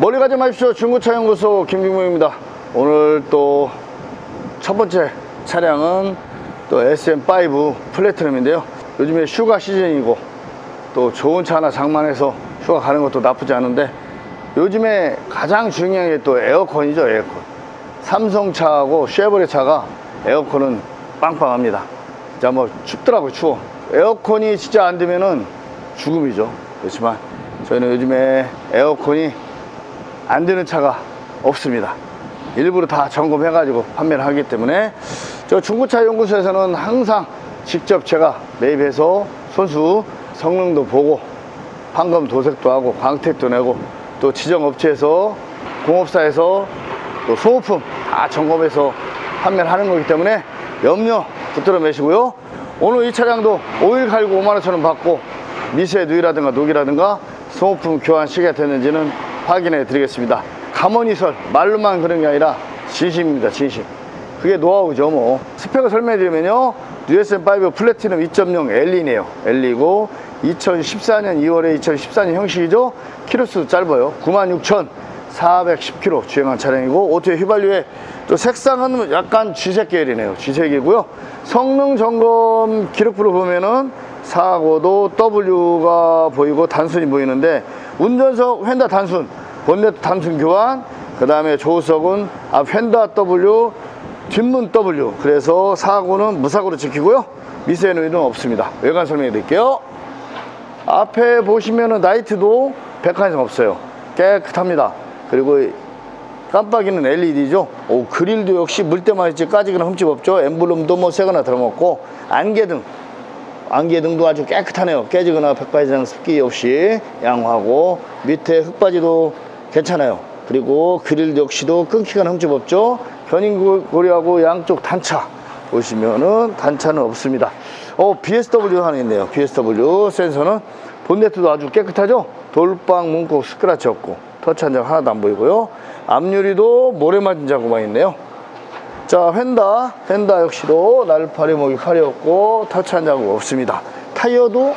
멀리 가지 마십시오. 중고차 연구소 김경무입니다. 오늘 또 첫 번째 차량은 또 SM5 플래티넘인데요. 요즘에 휴가 시즌이고 또 좋은 차 하나 장만해서 휴가 가는 것도 나쁘지 않은데 요즘에 가장 중요한 게 또 에어컨이죠, 에어컨. 삼성차하고 쉐보레 차가 에어컨은 빵빵합니다. 자, 뭐 춥더라고요, 추워. 에어컨이 진짜 안 되면은 죽음이죠. 그렇지만 저희는 요즘에 에어컨이 안 되는 차가 없습니다. 일부러 다 점검해 가지고 판매를 하기 때문에 저 중고차 연구소에서는 항상 직접 제가 매입해서 손수 성능도 보고 판검 도색도 하고 광택도 내고 또 지정 업체에서 공업사에서 또 소모품 다 점검해서 판매를 하는 거기 때문에 염려 붙들어 매시고요. 오늘 이 차량도 오일 갈고 5만 원천 원 받고 미세 누이라든가 녹이라든가 소모품 교환 시기가 됐는지는 확인해 드리겠습니다. 감원이설 말로만 그런 게 아니라 진심입니다. 진심. 그게 노하우죠 뭐 스펙을 설명해 드리면요 USM5 플래티넘 2.0 L이네요 L이고 2014년 2월에 2014년 형식이죠 키로수도 짧아요 96,410km 주행한 차량이고 오토의 휘발유에 또 색상은 약간 쥐색 계열이네요 쥐색이고요 성능 점검 기록부를 보면은 사고도 W가 보이고 단순이 보이는데 운전석 휀다 단순 본네트 단순 교환 그 다음에 조수석은 앞 휀다 W 뒷문 W. 그래서 사고는 무사고로 지키고요. 미세 누이는 없습니다. 외관 설명해 드릴게요. 앞에 보시면은 나이트도 백화 이상 없어요. 깨끗합니다. 그리고 깜빡이는 LED죠. 오, 그릴도 역시 물때만 있지 까지거나 흠집 없죠. 엠블럼도 뭐 새거나 들어먹고 안개등 안개 등도 아주 깨끗하네요. 깨지거나 백화 이상 습기 없이 양호하고 밑에 흙바지도 괜찮아요. 그리고 그릴 역시도 끊기거나 흠집 없죠? 견인고리하고 양쪽 단차 보시면은 단차는 없습니다. 어 BSW 하나 있네요. BSW 센서는 본네트도 아주 깨끗하죠? 돌방 문콕 스크래치 없고 터치 한장 하나도 안 보이고요. 앞유리도 모래 맞은 자국만 있네요 자 휀다. 휀다 역시도 날파리 목이 칼이 없고 터치 한 자국 없습니다. 타이어도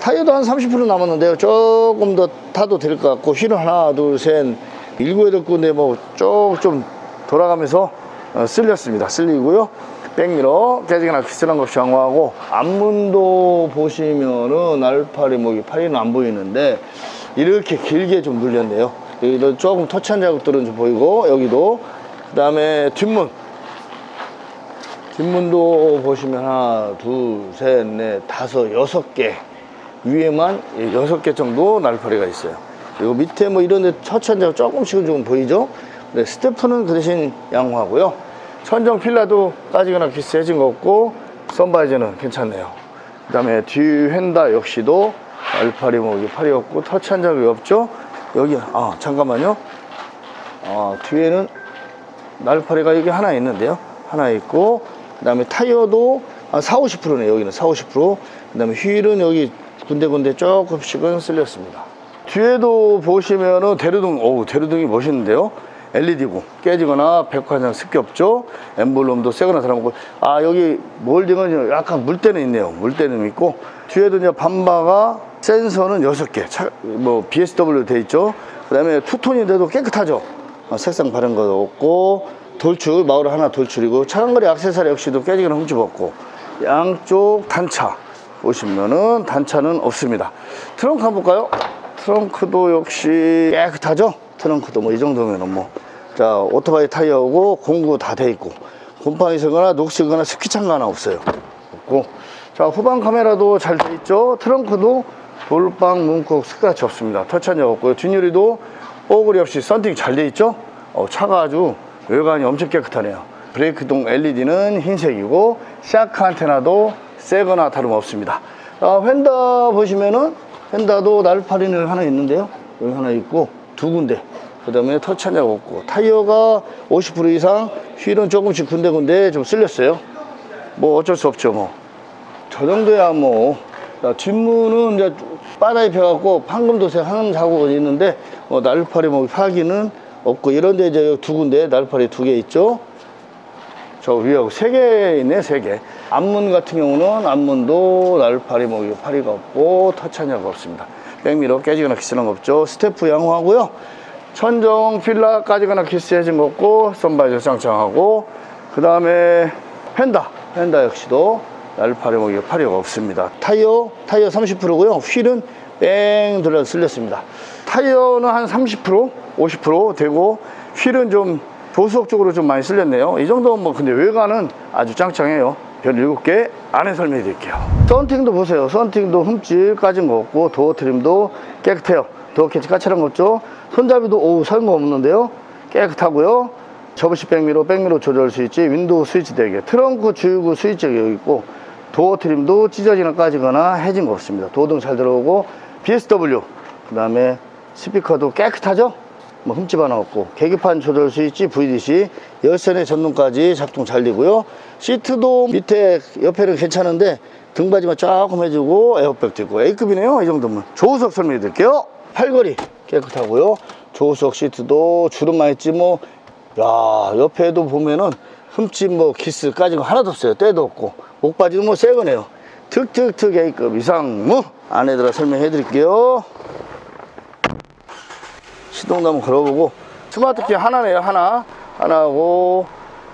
타이어도 한 30% 남았는데요. 조금 더 타도 될 것 같고 휠은 하나 둘셋 일곱 여덟 군데 뭐 쭉 좀 돌아가면서 어, 쓸렸습니다. 쓸리고요. 백미러 깨지거나 비슷한 것 없이 양호하고 앞문도 보시면은 날파리 목이 파리는 안 보이는데 이렇게 길게 좀 눌렸네요. 여기도 조금 터치한 자국들은 좀 보이고 여기도 그 다음에 뒷문 뒷문도 보시면 하나 둘셋넷 다섯 여섯 개. 위에만 여섯 개 정도 날파리가 있어요. 그리고 밑에 뭐 이런 데 자국 조금씩은 좀 보이죠? 네, 스태프는 그 대신 양호하고요. 천정 필라도 까지거나 비슷해진 거 없고 선바이저는 괜찮네요. 그 다음에 뒤 휀다 역시도 알파리 목이 팔이 없고 터치한 자국이 없죠? 여기 아 잠깐만요. 아 뒤에는 날파리가 여기 하나 있는데요. 하나 있고 그 다음에 타이어도 한 4, 50%네 여기는 4, 50%그 다음에 휠은 여기 군데군데 조금씩은 쓸렸습니다. 뒤에도 보시면은 대류등 어우 대류등이 멋있는데요? LED고 깨지거나 백화장 습기 없죠? 엠블럼도 새거나 들어가고. 아 여기 몰딩은 약간 물때는 있네요. 물때는 있고. 뒤에도 이제 반바가 센서는 6개. 차, 뭐 BSW 돼 있죠? 그 다음에 투톤인데도 깨끗하죠? 어, 색상 바른 거 없고 돌출 마울 하나 돌출이고 차량거리 액세서리 역시도 깨지거나 흠집 없고 양쪽 단차 보시면은 단차는 없습니다. 트렁크 한번 볼까요? 트렁크도 역시 깨끗하죠? 트렁크도 뭐 이 정도면은 뭐. 자 오토바이 타이어고 공구 다 돼 있고 곰팡이 서거나 녹슬거나 스키창 거 하나 없어요. 없고. 자 후방 카메라도 잘 돼 있죠? 트렁크도 돌방 문콕 스크래치 없습니다. 터치한 적 없고요. 뒷유리도 뽀글이 없이 썬팅 잘 돼 있죠? 어, 차가 아주 외관이 엄청 깨끗하네요. 브레이크동 LED는 흰색이고 샤크 안테나도 새거나 다름없습니다. 아, 휀다 보시면은 휀다도 날파리는 하나 있는데요. 여기 하나 있고 두 군데. 그 다음에 적 없고 타이어가 50% 이상 휠은 조금씩 군데군데 좀 쓸렸어요. 뭐 어쩔 수 없죠 뭐. 저 정도야 뭐. 자, 뒷문은 이제 바다에 펴갖고 판금 도색 하는 자국은 있는데 어, 날파리 뭐 파기는 없고 이런데 이제 두 군데 날파리 두 개 있죠? 저 위하고 세 개 있네 세개. 앞문 같은 경우는 앞문도 날파리 뭐 파리가 없고 자가 없습니다. 백미러 깨지거나 기스는 거 없죠. 스태프 양호하고요. 천정 필라 까지 가나 키스 해진 거 없고 선바이저 짱짱하고 그 다음에 펜다. 펜다 역시도 날파리 목이 파리가 없습니다. 타이어 타이어 30%고요. 휠은 뺑 돌려 쓸렸습니다. 타이어는 한 30% 50% 되고 휠은 좀 조수석 쪽으로 좀 많이 쓸렸네요. 이 정도면 뭐 근데 외관은 아주 짱짱해요. 별 7개 안에 설명해 드릴게요. 썬팅도 보세요. 썬팅도 흠집 까진 거 없고 도어 트림도 깨끗해요. 도어 캐치 까칠한 거 없죠? 손잡이도 오 사용거 없는데요. 깨끗하고요. 접으시 백미로 백미로 조절 스위치 윈도우 스위치 4개 트렁크 주유구 스위치가 여기 있고 도어 트림도 찢어지거나 까지거나 해진 거 없습니다. 도어등 잘 들어오고 BSW 그 다음에 스피커도 깨끗하죠? 뭐 흠집 하나 없고. 계기판 조절 스위치 VDC 열선의 전동까지 작동 잘 되고요. 시트도 밑에 옆에는 괜찮은데 등받이만 조금 해주고 에어백도 있고. A급이네요 이 정도면. 조수석 설명해 드릴게요. 팔걸이 깨끗하고요. 조수석 시트도 주름만 있지 뭐 야 옆에도 보면은 흠집 뭐 기스 까진 거 하나도 없어요. 때도 없고 목바지도 뭐 새 거네요. 특특특 A급 이상무 안에 들어 설명해 드릴게요. 시동도 한번 걸어보고 스마트키 하나네요 하나. 하나하고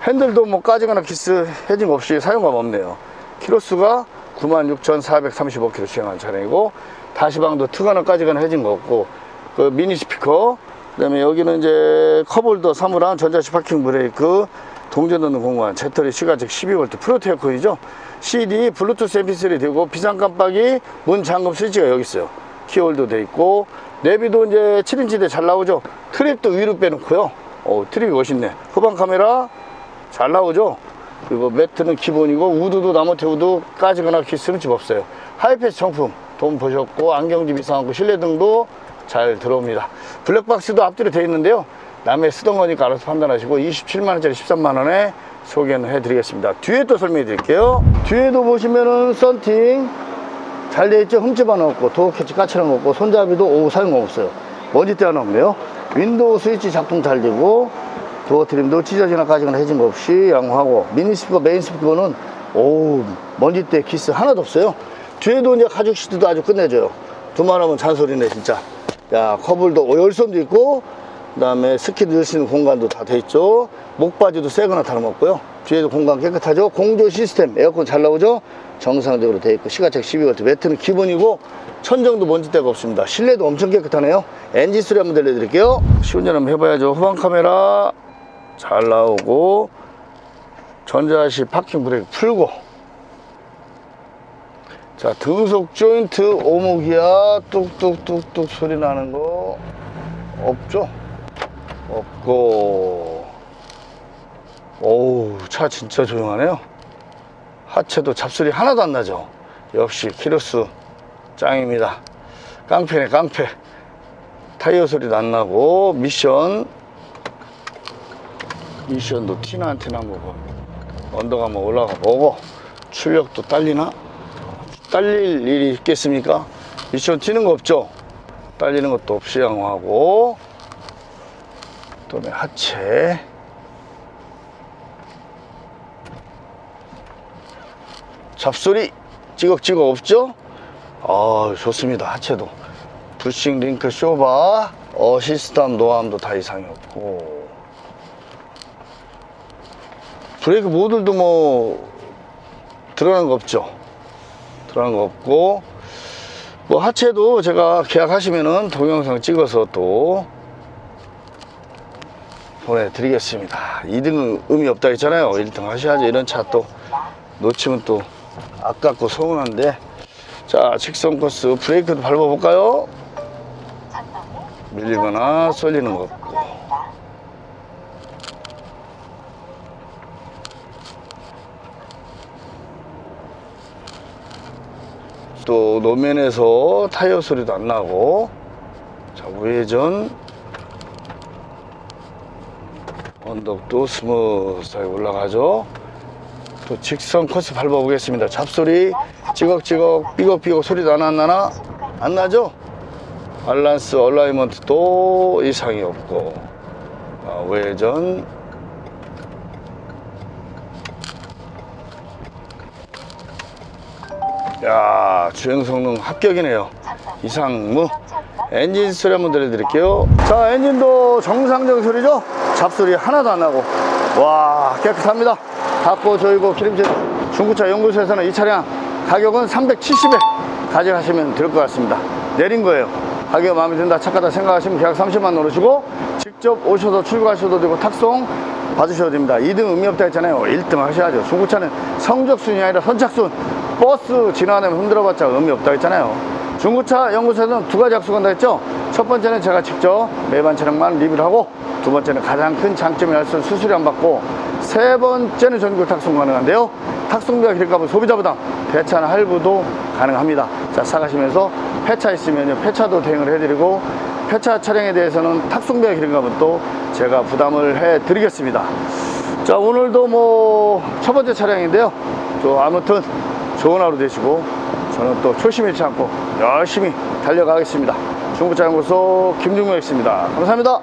핸들도 뭐 까지거나 기스 해진 거 없이 사용감 없네요. 키로수가 96,435km 주행한 차량이고 다시방도 트거나 까지거나 해진 거 없고 그 미니 스피커 그 다음에 여기는 이제 컵홀더 사물함 전자식 파킹 브레이크 동전 넣는 공간 배터리 시가적 12V 프로테어 코이죠. CD 블루투스 mp3 되고 비상 깜빡이 문 잠금 스위치가 여기 있어요. 키홀도 돼 있고 내비도 이제 7인치대 잘 나오죠. 트립도 위로 빼놓고요. 어, 트립이 멋있네. 후방 카메라 잘 나오죠. 그리고 매트는 기본이고 우드도 나무테 우드 까지거나 기스는 집 없어요. 하이패스 정품 돈 보셨고 안경집 이상하고 실내등도 잘 들어옵니다. 블랙박스도 앞뒤로 되어 있는데요 남의 쓰던 거니까 알아서 판단하시고 27만원짜리 13만원에 소개는 해드리겠습니다. 뒤에 또 설명해 드릴게요. 뒤에도 보시면은 썬팅 잘돼 있죠? 흠집 하나 없고 도어 캐치 까칠한 거 없고 손잡이도 오 사용 없어요. 먼지때 하나 없네요. 윈도우 스위치 작동 잘 되고 도어 트림도 찢어지나 까지거나 해진 거 없이 양호하고 미니 스피커 메인 스피커는 오 먼지때 기스 하나도 없어요. 뒤에도 이제 가죽 시트도 아주 끝내줘요. 두말 하면 잔소리네 진짜. 야 커블도 오, 열선도 있고 그 다음에 스키 넣을 수 있는 공간도 다 돼 있죠. 목바지도 새거나 다름없고요. 뒤에도 공간 깨끗하죠. 공조 시스템 에어컨 잘 나오죠? 정상적으로 돼 있고 시가책 12V 매트는 기본이고 천정도 먼지때가 없습니다. 실내도 엄청 깨끗하네요. 엔진 소리 한번 들려드릴게요. 시운전 한번 해봐야죠. 후방 카메라 잘 나오고 전자식 파킹 브레이크 풀고. 자 등속 조인트 오목이야. 뚝뚝뚝뚝 소리 나는 거 없죠 없고. 오우 차 진짜 조용하네요. 하체도 잡소리 하나도 안 나죠? 역시 키로수 짱입니다. 깡패네 깡패. 타이어 소리도 안 나고 미션. 미션도 티나 안 티나 보고 언덕 한번 올라가 보고 출력도 딸리나? 딸릴 일이 있겠습니까? 미션 튀는 거 없죠? 딸리는 것도 없이 양호하고 그다음에 하체. 잡소리 찌걱찌걱 없죠? 아 좋습니다. 하체도. 부싱 링크 쇼바 어시스트함 노함도 다 이상이 없고. 브레이크 모듈도 뭐 들어간 거 없죠? 들어간 거 없고. 뭐 하체도 제가 계약하시면은 동영상 찍어서 또 보내드리겠습니다. 2등은 의미 없다 했잖아요. 1등 하셔야죠 이런 차 또 놓치면 또 아깝고 서운한데. 자 직선 코스 브레이크도 밟아볼까요? 밀리거나 쏠리는 거. 없고 또 노면에서 타이어 소리도 안 나고. 자 우회전 언덕도 스무스하게 올라가죠? 또 직선 코스 밟아보겠습니다. 잡소리. 찌걱찌걱 삐걱삐걱 소리도 안 나나? 안 나죠? 밸런스 얼라이먼트도 이상이 없고. 아, 우회전. 야 주행 성능 합격이네요. 이상무 엔진 소리 한번 들려드릴게요. 자, 엔진도 정상적인 소리죠? 잡소리 하나도 안 나고. 와, 깨끗합니다. 닫고 조이고 기름칠 중고차 연구소에서는 이 차량 가격은 370에 가져가시면 될 것 같습니다. 내린 거예요. 가격 마음에 든다, 착하다 생각하시면 계약 30만 넣으시고 직접 오셔서 출고하셔도 되고 탁송 받으셔도 됩니다. 2등 의미 없다 했잖아요. 1등 하셔야죠. 중고차는 성적순이 아니라 선착순. 버스 지나가면 흔들어봤자 의미 없다 했잖아요. 중고차 연구소에서는 두 가지 약속한다 했죠. 첫 번째는 제가 직접 매반 차량만 리뷰를 하고 두 번째는 가장 큰 장점이라 할 수수료 안 받고 세 번째는 전국 탁송 가능한데요. 탁송비가 기름값은 소비자 부담, 배차나 할부도 가능합니다. 자, 사가시면서 폐차 있으면요. 폐차도 대행을 해드리고 폐차 차량에 대해서는 탁송비와 기름값은 또 제가 부담을 해드리겠습니다. 자, 오늘도 뭐 첫 번째 차량인데요. 또 아무튼 좋은 하루 되시고 저는 또 초심 잃지 않고 열심히 달려가겠습니다. 중고차 연구소 김중명이었습니다. 감사합니다.